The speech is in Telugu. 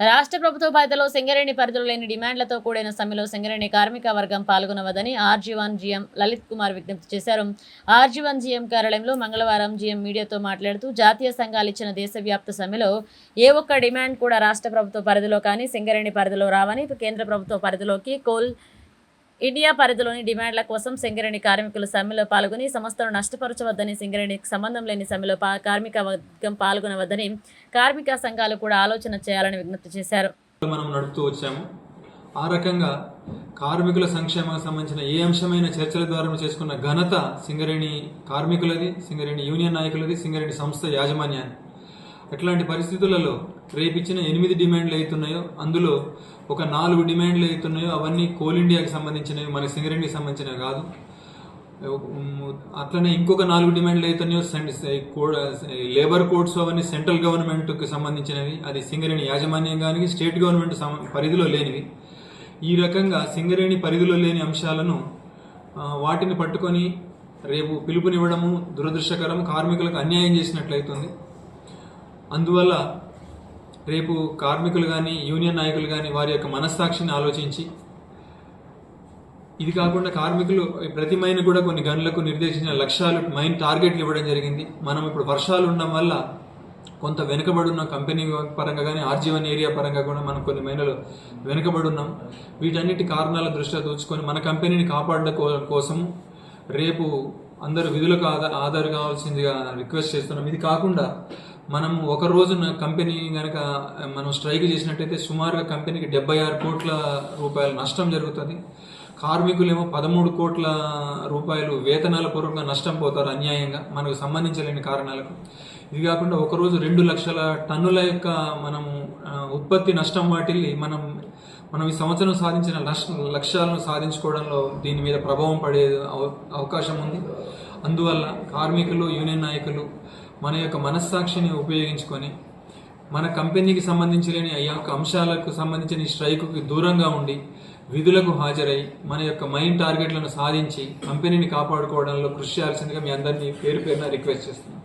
రాష్ట్ర ప్రభుత్వ బాధ్యతలో సింగరేణి పరిధిలో లేని డిమాండ్లతో కూడిన సమ్మెలో సింగరేణి కార్మిక వర్గం పాల్గొనవద్దని RG one GM Lalit Kumar విజ్ఞప్తి చేశారు. ఆర్జీవన్ జీఎం కార్యాలయంలో మంగళవారం జీఎం మీడియాతో మాట్లాడుతూ జాతీయ సంఘాలు ఇచ్చిన దేశవ్యాప్త సమ్మెలో ఏ ఒక్క డిమాండ్ కూడా రాష్ట్ర ప్రభుత్వ పరిధిలో కానీ సింగరేణి పరిధిలో రావని కేంద్ర ప్రభుత్వ పరిధిలోకి కోల్ ఇండియా పరిధిలోని డిమాండ్ల కోసం సింగరేణి కార్మికులు సమ్మెలో పాల్గొని సంస్థను నష్టపరచవద్దని సింగరేణికి సంబంధం లేని సమ్మెలో కార్మిక వర్గం పాల్గొనవద్దని కార్మిక సంఘాలు కూడా ఆలోచన చేయాలని విజ్ఞప్తి చేశారు. మనం నడుపుతూ వచ్చాము. ఆ రకంగా కార్మికుల సంక్షేమానికి సంబంధించిన ఏ అంశమైన చర్చల ద్వారా చేసుకున్న ఘనత సింగరేణి కార్మికులది సింగరేణి యూనియన్ నాయకులది సింగరేణి సంస్థ యాజమాన్యాన్ని. ఎట్లాంటి పరిస్థితులలో రేపిచ్చిన ఎనిమిది డిమాండ్లు అవుతున్నాయో అందులో ఒక నాలుగు డిమాండ్లు అవుతున్నాయో అవన్నీ కోల్ ఇండియాకి సంబంధించినవి మన సింగరేణికి సంబంధించినవి కాదు. అట్లనే ఇంకొక నాలుగు డిమాండ్లు అవుతున్నాయో సెంట్- కో- లేబర్ కోడ్స్ అవన్నీ సెంట్రల్ గవర్నమెంట్కి సంబంధించినవి అది సింగరేణి యాజమాన్యం కానీ స్టేట్ గవర్నమెంట్ పరిధిలో లేనివి. ఈ రకంగా సింగరేణి పరిధిలో లేని అంశాలను వాటిని పట్టుకొని రేపు పిలుపునివ్వడము దురదృష్టకరం కార్మికులకు అన్యాయం చేసినట్లయితుంది. అందువల్ల రేపు కార్మికులు కానీ యూనియన్ నాయకులు కానీ వారి యొక్క మనస్సాక్షిని ఆలోచించి ఇది కాకుండా కార్మికులు ప్రతి మైన్ కూడా కొన్ని గనులకు నిర్దేశించిన లక్ష్యాలు మైన్ టార్గెట్లు ఇవ్వడం జరిగింది. మనం ఇప్పుడు వర్షాలు ఉండడం వల్ల కొంత వెనుకబడున్న కంపెనీ పరంగా కానీ ఆర్జీవన్ ఏరియా పరంగా కూడా మనం కొన్ని మైనలు వెనుకబడి ఉన్నాం వీటన్నిటి కారణాల దృష్ట్యా దూచుకొని మన కంపెనీని కాపాడడం కోసం రేపు అందరూ విధులకు ఆధార ఆధార్ కావాల్సిందిగా రిక్వెస్ట్ చేస్తున్నాం. ఇది కాకుండా మనం ఒక రోజున కంపెనీ కనుక మనం స్ట్రైక్ చేసినట్టయితే సుమారుగా కంపెనీకి డెబ్బై ఆరు కోట్ల రూపాయల నష్టం జరుగుతుంది. కార్మికులేమో పదమూడు కోట్ల రూపాయలు వేతనాల పూర్వకంగా నష్టం పోతారు అన్యాయంగా మనకు సంబంధించలేని కారణాలకు. ఇది కాకుండా ఒకరోజు రెండు లక్షల టన్నుల యొక్క మనము ఉత్పత్తి నష్టం వాటిల్లి మనం మనం ఈ సంవత్సరం సాధించిన లక్ష లక్ష్యాలను సాధించుకోవడంలో దీని మీద ప్రభావం పడే అవకాశం ఉంది. అందువల్ల కార్మికులు యూనియన్ నాయకులు మన యొక్క మనస్సాక్షిని ఉపయోగించుకొని మన కంపెనీకి సంబంధించలేని ఆ యొక్క అంశాలకు సంబంధించిన ఈ స్ట్రైకుకి దూరంగా ఉండి విధులకు హాజరై మన యొక్క మైండ్ టార్గెట్లను సాధించి కంపెనీని కాపాడుకోవడంలో కృషి చేయాల్సిందిగా మీ అందరినీ పేరు పేరున రిక్వెస్ట్ చేస్తున్నాను